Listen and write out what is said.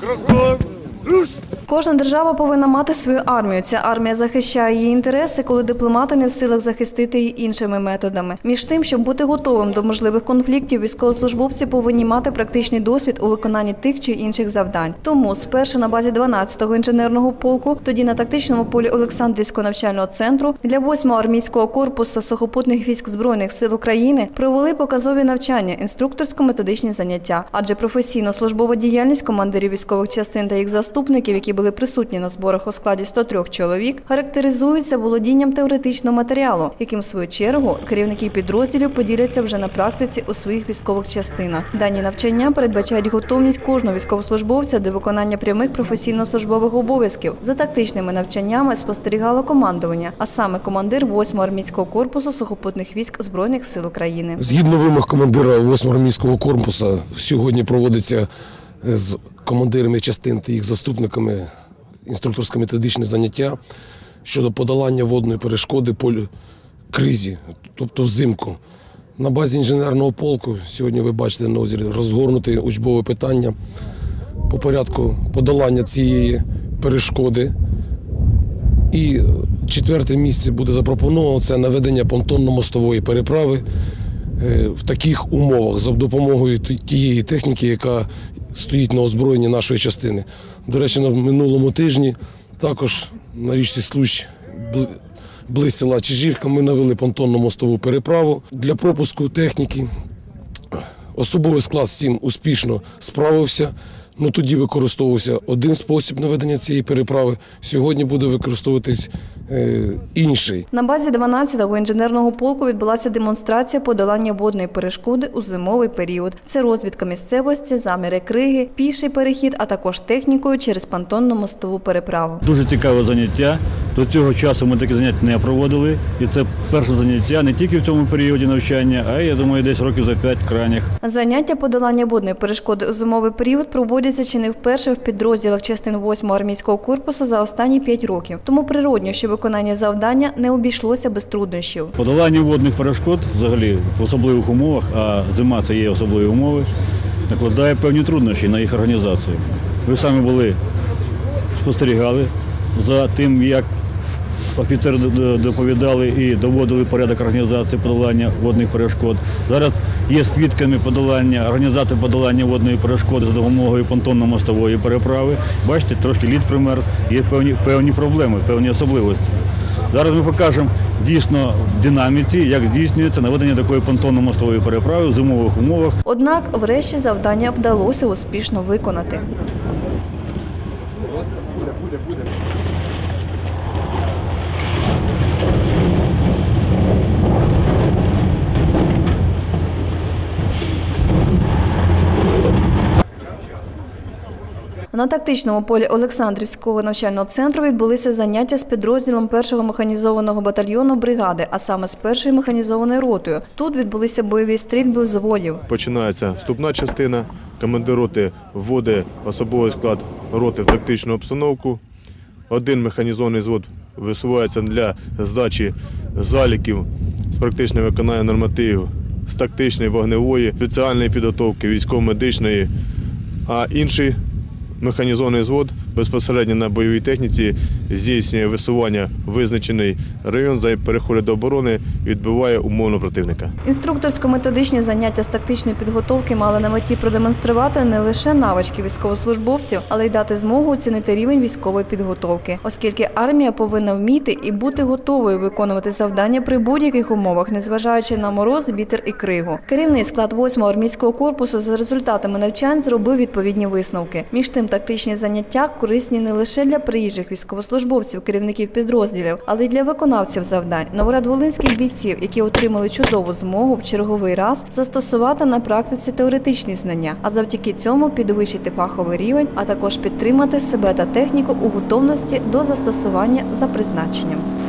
Кроком! Руш! Кожна держава повинна мати свою армію. Ця армія захищає її інтереси, коли дипломати не в силах захистити її іншими методами. Між тим, щоб бути готовим до можливих конфліктів, військовослужбовці повинні мати практичний досвід у виконанні тих чи інших завдань. Тому спершу на базі 12-го інженерного полку, тоді на тактичному полі Олександрівського навчального центру для 8-го армійського корпусу сухопутних військ збройних сил України провели показові навчання, інструкторсько-методичні заняття, адже професійно-службова діяльність командирів військових частин та їх заступників, які були присутні на зборах у складі 103 чоловік, характеризуються володінням теоретичного матеріалу, яким в свою чергу керівники підрозділів поділяться вже на практиці у своїх військових частинах. Дані навчання передбачають готовність кожного військовослужбовця до виконання прямих професійно-службових обов'язків. За тактичними навчаннями спостерігало командування, а саме командир 8-го армійського корпусу сухопутних військ збройних сил України. Згідно вимог командира 8 армійського корпусу, сьогодні проводиться е, з командирами частин та їх заступниками інструкторсько-методичне заняття щодо подолання водної перешкоди полю кризі, тобто взимку. На базі інженерного полку сьогодні ви бачите на озері розгорнуте учбове питання по порядку подолання цієї перешкоди. І четверте місце буде запропоновано це наведення понтонно-мостової переправи в таких умовах за допомогою тієї техніки, яка стоїть на озброєнні нашої частини. До речі, на минулому тижні також на річці Случ бли- близь села Чижівка ми навели понтонно-мостову переправу для пропуску техніки. Особовий склад з успішно справився. Ну тоді використовувався один спосіб наведення цієї переправи. Сьогодні буде використовуватись е, інший. На базі 12-го інженерного полку відбулася демонстрація подолання водної перешкоди у зимовий період. Це розвідка місцевості, заміри криги, піший перехід, а також технікою через понтонну мостову переправу. Дуже цікаве заняття. До цього часу ми такі заняття не проводили. І це перше заняття не тільки в цьому періоді навчання, а я думаю, десь років за п'ять крайніх. Заняття подолання водної перешкоди у зимовий період проводяться чи не вперше в підрозділах частин 8-го армійського корпусу за останні 5 років. Тому природньо, що виконання завдання не обійшлося без труднощів. Подолання водних перешкод взагалі в особливих умовах, а зима це є особливі умови, накладає певні труднощі на їх організацію. Ви самі були, спостерігали за тим, як офіцери доповідали і доводили порядок організації подолання водних перешкод. Зараз є свідками подолання, організації подолання водної перешкоди за допомогою понтонно-мостової переправи. Бачите, трошки лід примерз, є певні, певні проблеми, певні особливості. Зараз ми покажемо дійсно в динаміці, як здійснюється наведення такої понтонно-мостової переправи в зимових умовах. Однак, врешті завдання вдалося успішно виконати. На тактичному полі Олександрівського навчального центру відбулися заняття з підрозділом першого механізованого батальйону бригади, а саме з першою механізованою ротою. Тут відбулися бойові стрільби взводів. Починається вступна частина. Командир роти вводить особовий склад роти в тактичну обстановку. Один механізований звод висувається для здачі заліків з практичного виконання нормативів, з тактичної вогневої, спеціальної підготовки, військово-медичної, а інший механізований звод безпосередньо на бойовій техніці здійснює висування визначений район, за переходить до оборони, відбиває умовно противника. Інструкторсько-методичні заняття з тактичної підготовки мали на меті продемонструвати не лише навички військовослужбовців, але й дати змогу оцінити рівень військової підготовки, оскільки армія повинна вміти і бути готовою виконувати завдання при будь-яких умовах, незважаючи на мороз, вітер і кригу. Керівний склад 8-го армійського корпусу за результатами навчань зробив відповідні висновки. Між тим, тактичні заняття корисні не лише для приїжджих військовослужбовців, керівників підрозділів, але й для виконавців завдань, новоград-волинських бійців, які отримали чудову змогу в черговий раз застосувати на практиці теоретичні знання, а завдяки цьому підвищити фаховий рівень, а також підтримати себе та техніку у готовності до застосування за призначенням.